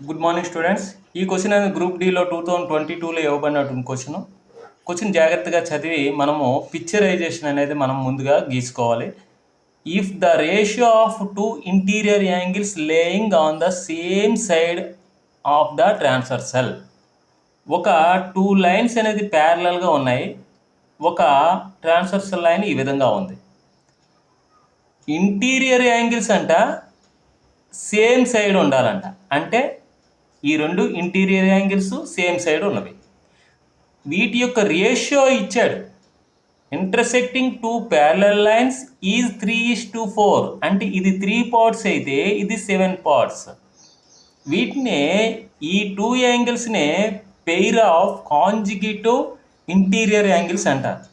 Good morning students ఈ question అనేది group డిలో టూ థౌజండ్ ట్వంటీ టూలో ఇవ్వబడినటువంటి క్వశ్చన్ క్వశ్చన్ జాగ్రత్తగా చదివి మనము పిక్చరైజేషన్ అనేది మనం ముందుగా గీసుకోవాలి. If the ratio of two interior angles laying on the same side of the transversal ఒక టూ లైన్స్ అనేది ప్యారలల్గా ఉన్నాయి. ఒక ట్రాన్స్ఫర్ సెల్ లైన్ ఈ విధంగా ఉంది. ఇంటీరియర్ యాంగిల్స్ అంట సేమ్ సైడ్ ఉండాలంట. అంటే ఈ రెండు ఇంటీరియర్ యాంగిల్స్ సేమ్ సైడ్ ఉన్నవి. వీటి యొక్క రేషియో ఇచ్చాడు. Intersecting two parallel lines is three is to four. అంటే ఇది త్రీ పార్ట్స్ అయితే ఇది సెవెన్ పార్ట్స్. వీటినే ఈ two యాంగిల్స్నే pair of conjugative interior angles అంటారు.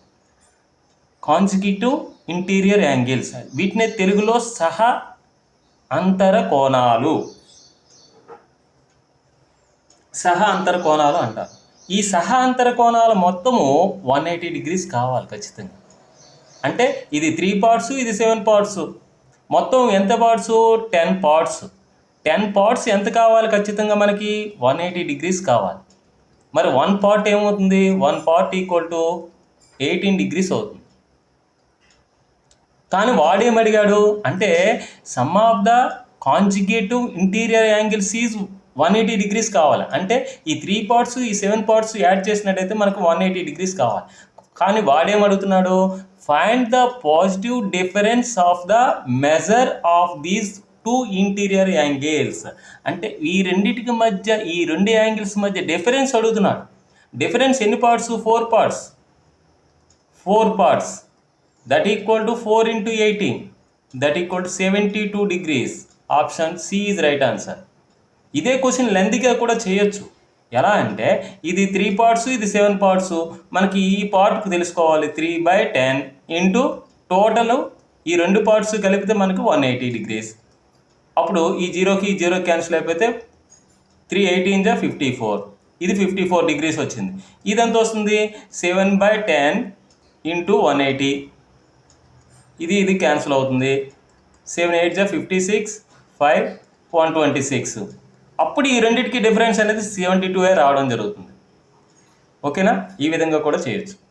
Conjugative interior angles. వీటినే తెలుగులో సహ అంతర కోణాలు. సహ అంతర కోణాలు అంటారు. ఈ సహ అంతర కోణాలు మొత్తము వన్ ఎయిటీ డిగ్రీస్ కావాలి ఖచ్చితంగా. అంటే ఇది త్రీ పార్ట్స్ ఇది సెవెన్ పార్ట్స్ మొత్తం ఎంత parts ten parts ten parts ఎంత కావాలి ఖచ్చితంగా మనకి? వన్ ఎయిటీ డిగ్రీస్ కావాలి. మరి వన్ పార్ట్ ఏమవుతుంది? One part equal to eighteen degrees అవుతుంది. కానీ వాడేమడిగాడు అంటే sum of the conjugative interior angles is one eighty degrees కావాలి. అంటే ఈ త్రీ పార్ట్స్ ఈ సెవెన్ పార్ట్స్ యాడ్ చేసినట్టయితే మనకు వన్ ఎయిటీ డిగ్రీస్ కావాలి. కానీ వాడేమడుగుతున్నాడు? Find the positive difference of the measure of these two interior angles అంటే ఈ రెండిటికి మధ్య ఈ రెండు యాంగిల్స్ మధ్య డిఫరెన్స్ అడుగుతున్నాడు. డిఫరెన్స్ ఎన్ని parts four parts four parts that equal to four into eighteen that equal to seventy two degrees option C is right answer ఇదే క్వశ్చన్ లెంత్గా కూడా చేయొచ్చు. ఎలా అంటే ఇది త్రీ పార్ట్స్ ఇది సెవెన్ పార్ట్స్ మనకి ఈ పార్ట్కి తెలుసుకోవాలి. Three by ten into total ఈ రెండు పార్ట్స్ కలిపితే మనకు వన్ ఎయిటీ డిగ్రీస్ అప్పుడు ఈ జీరోకి ఈ జీరో క్యాన్సిల్ అయిపోతే త్రీ ఎయిటీన్ జా ఫిఫ్టీ ఫోర్ ఇది ఫిఫ్టీ ఫోర్ డిగ్రీస్ వచ్చింది. ఇది ఎంత వస్తుంది? Seven by ten into one eighty ఇది ఇది క్యాన్సిల్ అవుతుంది. సెవెన్ ఎయిట్ జా fifty six five one twenty six అప్పుడు ఈ రెండింటికి డిఫరెన్స్ అనేది సెవెంటీ టూ రావడం జరుగుతుంది. ఓకేనా? ఈ విధంగా కూడా చేయొచ్చు.